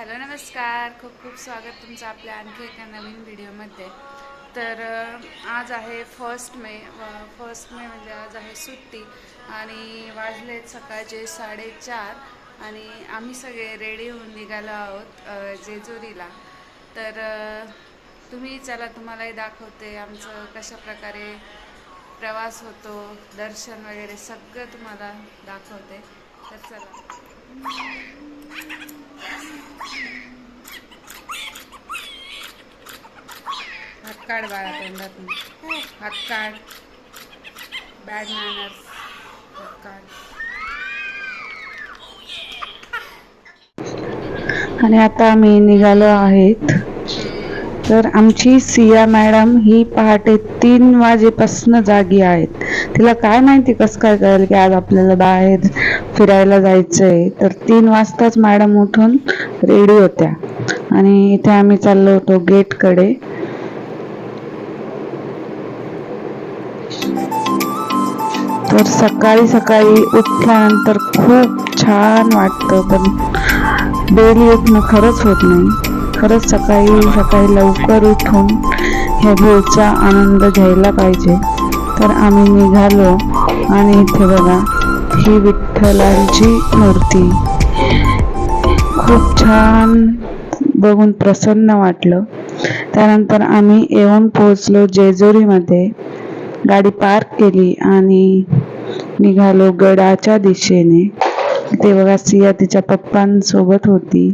Hello नमस्कार. खूप खूप स्वागत तुमचं आपल्या आणखी एका नवीन व्हिडिओमध्ये. तर आज आहे फर्स्ट मे फर्स्ट मे म्हणजे आज आहे सुट्टी आणि वाजलेत सकाळचे साडेचार आणि आम्ही सगळे रेडी होऊन निघालो आहोत जेजुरीला. तर तुम्ही चला तुम्हालाही दाखवते आमचं कशा प्रकारे प्रवास होतो दर्शन वगैरे सगळं तुम्हाला दाखवते. तर चला. हात काढ बाळा तोंडातून हात काढ. बॅड मॅनर्स हात काढ. आणि आता आम्ही निघालो आहेत. तर आमची सिया मॅडम ही पहाटे तीन वाजेपासून जागी आहेत. तिला काय माहिती कसं काय कळेल की आज आपल्याला बाहेर फिरायला जायचंय. तर तीन वाजताच मॅडम उठून रेडी होत्या. आणि इथे आम्ही चाललो होतो गेटकडे. तर सकाळी सकाळी उठल्यानंतर खूप छान वाटतं पण डेली उठणं खरंच होत नाही. खरंच सकाळी सकाळी लवकर उठून ह्या व्ह्यूचा आनंद घ्यायला पाहिजे. तर आम्ही निघालो आणि इथे बघा ही विठ्ठलांची मूर्ती. खूप छान बघून प्रसन्न वाटलं. त्यानंतर आम्ही येऊन पोहोचलो जेजुरीमध्ये. गाडी पार्क केली आणि निघालो गडाच्या दिशेने. ते बघा सिया तिच्या पप्पांसोबत होती.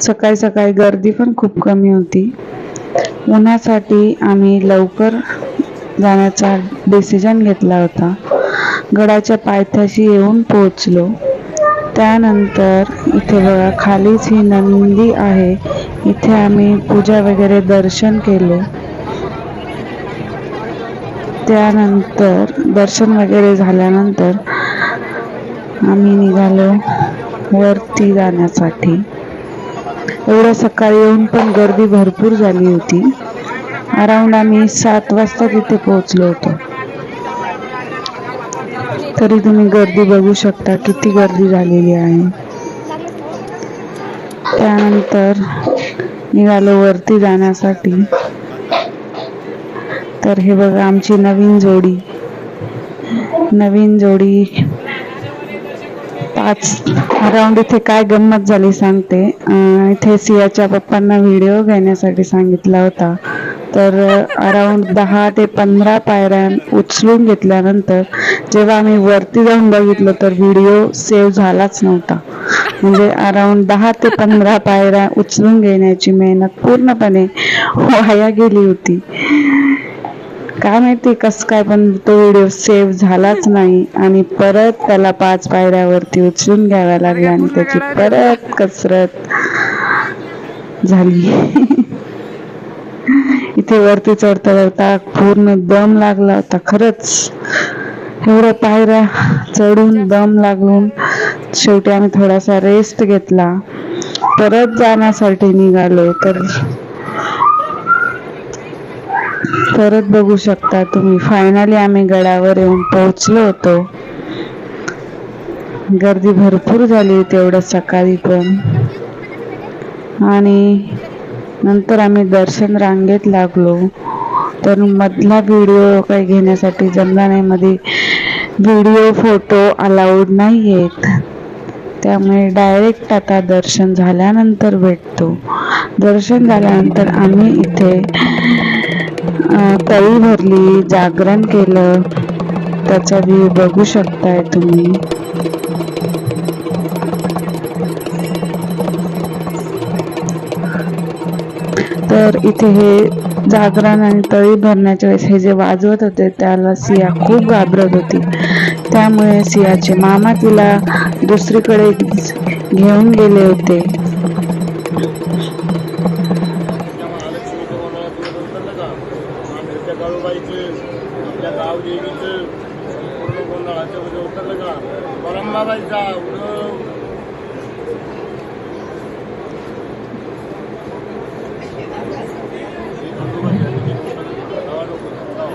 सकाळी सकाळी गर्दी पण खूप कमी होती. उन्हासाठी आम्ही लवकर जाण्याचा डिसिजन घेतला होता. गडाच्या पायथ्याशी येऊन पोहोचलो. त्यानंतर इथे बघा खालीच ही नंदी आहे. इथे आम्ही पूजा वगैरे दर्शन केले. त्यानंतर दर्शन वगैरे झाल्यानंतर आम्ही निघालो वरती जाण्यासाठी. एवढ्या सकाळी येऊन पण गर्दी भरपूर झाली होती. अराऊंड आम्ही सात वाजता तिथे पोहोचलो होतो. तरी तुम्ही गर्दी बघू शकता किती गर्दी झालेली आहे. त्यानंतर निघालो वरती जाण्यासाठी. तर हे बघा आमची नवीन जोडी. नवीन जोडी पाच. अराऊंड इथे काय गंमत झाली सांगते. इथे सियाच्या पप्पांना व्हिडिओ घेण्यासाठी सांगितला होता. तर अराउंड दहा ते पंधरा पायऱ्या उचलून घेतल्यानंतर जेव्हा आम्ही वरती जाऊन बघितलं तर व्हिडिओ सेव्ह झालाच नव्हता. म्हणजे अराउंड दहा ते पंधरा पायऱ्या उचलून घेण्याची मेहनत पूर्णपणे वाया गेली होती. काय माहिती कस काय पण तो व्हिडिओ सेव्ह झालाच नाही. आणि परत त्याला पाच पायऱ्यावरती उचलून घ्याव्या लागला आणि त्याची परत कसरत झाली. इथे वरती चढता चढता पूर्ण दम लागला होता खरंच. एवढ्या पायऱ्या चढून दम लागून शेवटी आम्ही थोडासा रेस्ट घेतला. परत जाण्यासाठी निघालो तर परत बघू शकता तुम्ही. फायनली आम्ही गडावर येऊन पोहोचलो होतो. गर्दी भरपूर झाली होती एवढ्या सकाळी पण. आणि नंतर आम्ही दर्शन रांगेत लागलो. तर मधला व्हिडिओ काही घेण्यासाठी जमला नाही. मध्ये व्हिडिओ फोटो अलाउड नाही आहेत त्यामुळे डायरेक्ट आता दर्शन झाल्यानंतर भेटतो. दर्शन झाल्यानंतर आम्ही इथे तळी भरली जागरण केलं. त्याचा व्ह्यू बघू शकताय तुम्ही. तर इथे हे जागरण आणि तळी भरण्याच्या वेळेस हे जे वाजवत होते त्याला सिया खूप घाबरत होती. त्यामुळे सियाचे मामा तिला दुसरीकडे घेऊन गेले होते. आपल्या गाव देवीचं पूर्ण गोंधळाचं म्हणजे उतरलं का? परंबाबाईचा उडव.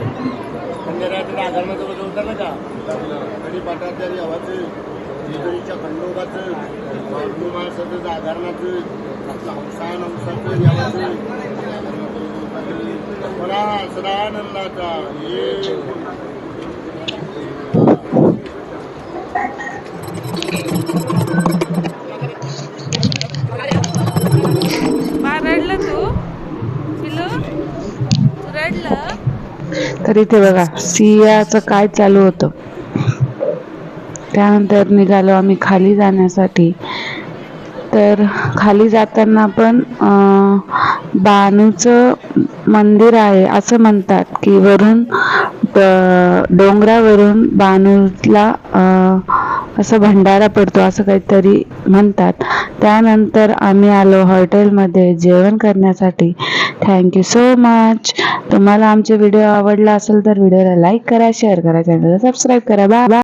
खंडेराच्या आगरणाचं म्हणजे उतरलं का? कडी पाटाच्या आवाचं जेजुरीच्या खंडोबाचं हिंदू माणसाचं अवसान आपलं मला सदानंदाचा तर इथे बघा सियाचं काय चालू होतं? त्यानंतर निघालो आम्ही खाली जाण्यासाठी. तर खाली जाताना पण अं, बानूचं मंदिर आहे असं म्हणतात की वरून डोंगरावरून बानूला असं भंडारा पडतो असं काहीतरी म्हणतात. त्यानंतर आम्ही आलो हॉटेलमध्ये जेवण करण्यासाठी. थँक्यू सो मच तुम्हाला आमचे व्हिडिओ आवडला असेल तर व्हिडिओला लाईक करा शेअर करा चॅनलला सबस्क्राईब करा. Bye bye